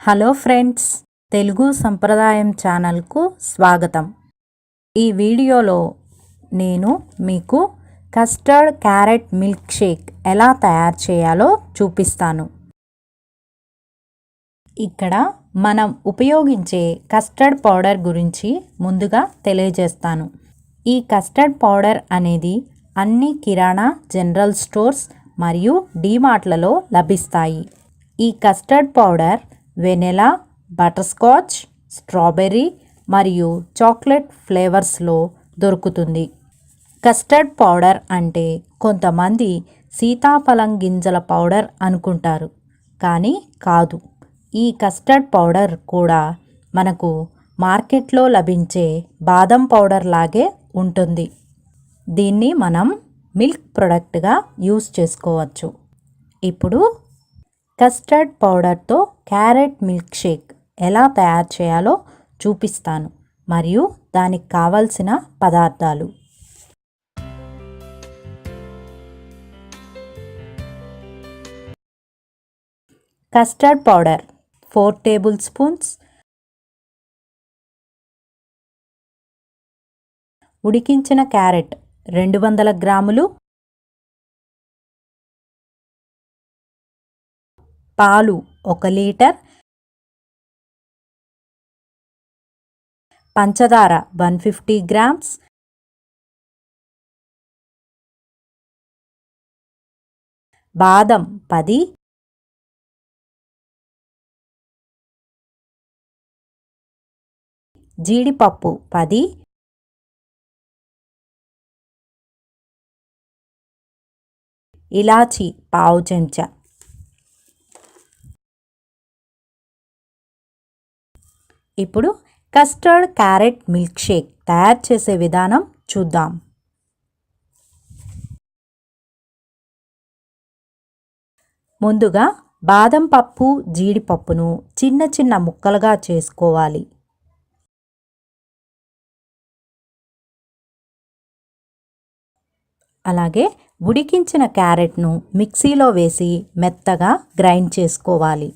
Hello friends Telugu సంప్రదాయం ఛానల్కు స్వాగతం. ఈ వీడియోలో నేను మీకు కస్టర్డ్ క్యారెట్ మిల్క్ షేక్ ఎలా తయారు చేయాలో చూపిస్తాను. ఇక్కడ మనం ఉపయోగించే కస్టర్డ్ పౌడర్ గురించి ముందుగా తెలియజేస్తాను. ఈ కస్టర్డ్ పౌడర్ అనేది అన్ని కిరాణా జనరల్ స్టోర్స్ మరియు డీమార్ట్లలో లభిస్తాయి. ఈ custard powder vanilla butterscotch strawberry మరియు చాక్లెట్ ఫ్లేవర్స్లో దొరుకుతుంది. కస్టర్డ్ పౌడర్ అంటే కొంతమంది సీతాఫలం గింజల పౌడర్ అనుకుంటారు కానీ కాదు. ఈ కస్టర్డ్ పౌడర్ కూడా మనకు మార్కెట్లో లభించే బాదం పౌడర్ లాగే ఉంటుంది. దీన్ని మనం మిల్క్ ప్రొడక్ట్గా యూస్ చేసుకోవచ్చు. ఇప్పుడు కస్టర్డ్ పౌడర్తో క్యారెట్ మిల్క్ షేక్ ఎలా తయారు చేయాలో చూపిస్తాను. మరియు దానికి కావలసిన పదార్థాలు. Custard powder four tablespoons ఉడికించిన క్యారెట్ రెండు వందల గ్రాములు పాలు ఒక లీటర్. పంచదార వన్ ఫిఫ్టీ గ్రామ్స్. బాదం పది. జీడిపప్పు పది. ఇలాచి పావు చెంచా. ఇప్పుడు కస్టర్డ్ క్యారెట్ మిల్క్ షేక్ తయారు చేసే విధానం చూద్దాం. ముందుగా బాదం పప్పు జీడిపప్పును చిన్న చిన్న ముక్కలుగా చేసుకోవాలి. అలాగే ఉడికించిన క్యారెట్ను మిక్సీలో వేసి మెత్తగా గ్రైండ్ చేసుకోవాలి.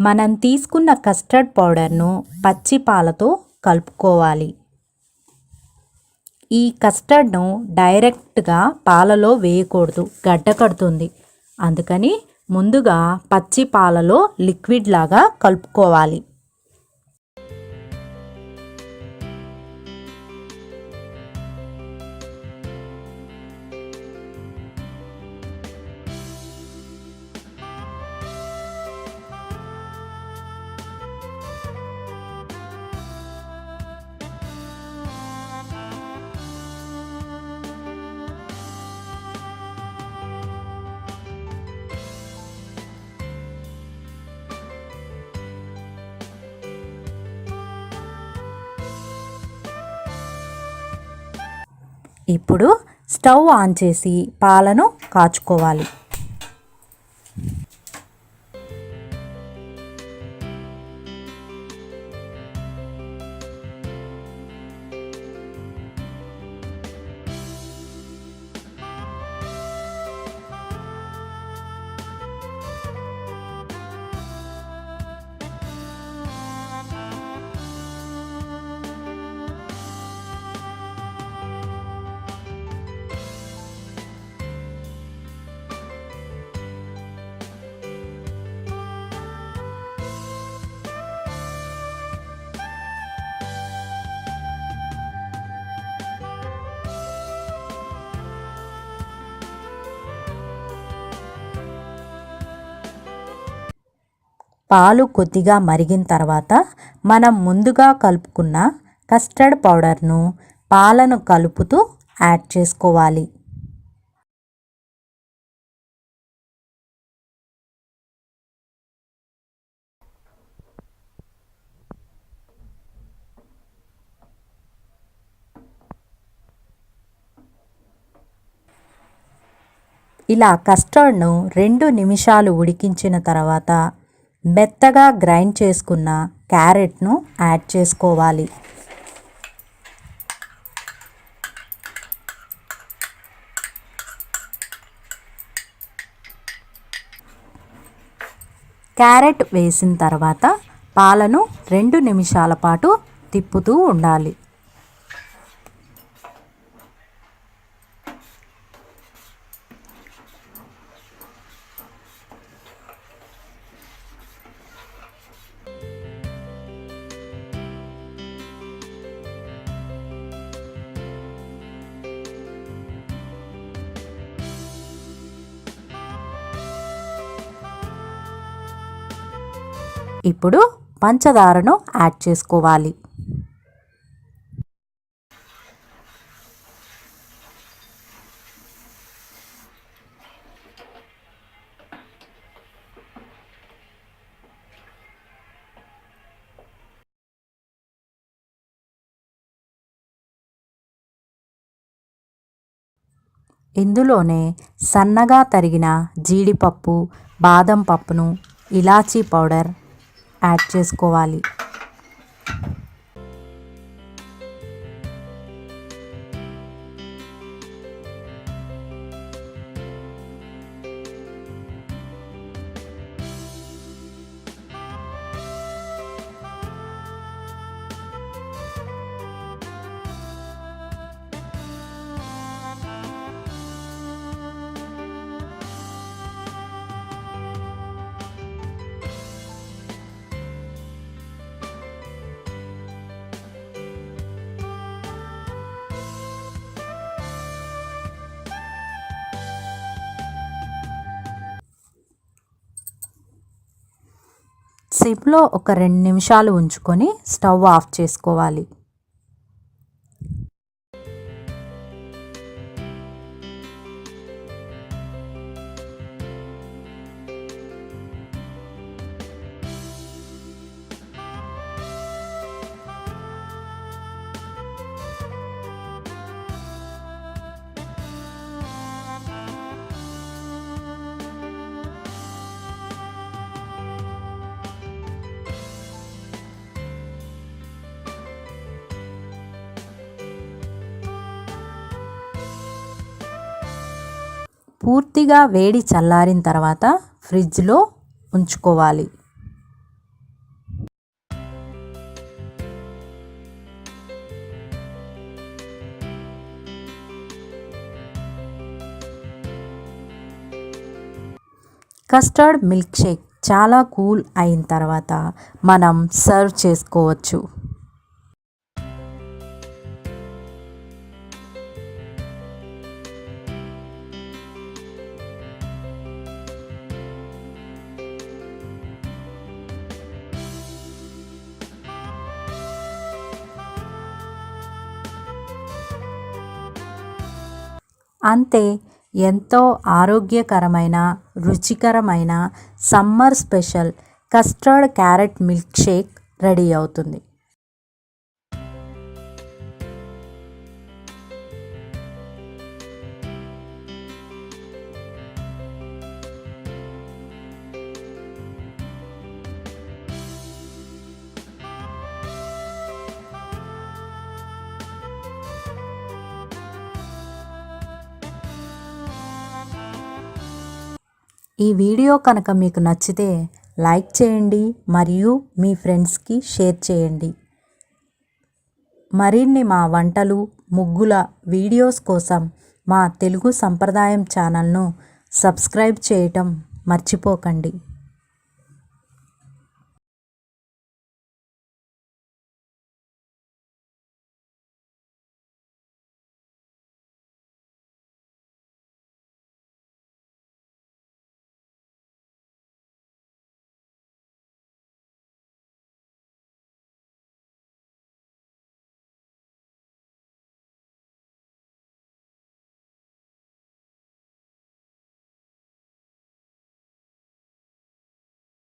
మనం తీసుకున్న కస్టర్డ్ పౌడర్ను పచ్చి పాలతో కలుపుకోవాలి. ఈ కస్టర్డ్ను డైరెక్ట్గా పాలలో వేయకూడదు. గడ్డ కడుతుంది. అందుకని ముందుగా పచ్చి పాలలో లిక్విడ్ లాగా కలుపుకోవాలి. ఇప్పుడు స్టవ్ ఆన్ చేసి పాలను కాచుకోవాలి. పాలు కొద్దిగా మరిగిన తర్వాత మనం ముందుగా కలుపుకున్న కస్టర్డ్ పౌడర్ను పాలను కలుపుతూ యాడ్ చేసుకోవాలి. ఇలా కస్టర్డ్ను రెండు నిమిషాలు ఉడికించిన తర్వాత మెత్తగా గ్రైండ్ చేసుకున్న క్యారెట్ను యాడ్ చేసుకోవాలి. క్యారెట్ వేసిన తర్వాత పాలను రెండు నిమిషాల పాటు తిప్పుతూ ఉండాలి. ఇప్పుడు పంచదారను యాడ్ చేసుకోవాలి. ఇందులోనే సన్నగా తరిగిన జీడిపప్పు బాదం పప్పును ఇలాచీ పౌడర్ యాడ్ చేసుకోవాలి. సిమ్లో ఒక రెండు నిమిషాలు ఉంచుకొని స్టవ్ ఆఫ్ చేసుకోవాలి. పూర్తిగా వేడి చల్లారిన తర్వాత ఫ్రిడ్జ్లో ఉంచుకోవాలి. కస్టర్డ్ మిల్క్ షేక్ చాలా కూల్ అయిన తర్వాత మనం సర్వ్ చేసుకోవచ్చు. అంతే ఎంతో ఆరోగ్యకరమైన రుచికరమైన summer special custard carrot milkshake ready అవుతుంది. ఈ వీడియో కనుక మీకు నచ్చితే లైక్ చేయండి మరియు మీ ఫ్రెండ్స్కి షేర్ చేయండి. మరిన్ని మా వంటలు ముగ్గుల వీడియోస్ కోసం మా తెలుగు సంప్రదాయం ఛానల్ను సబ్స్క్రైబ్ చేయటం మర్చిపోకండి.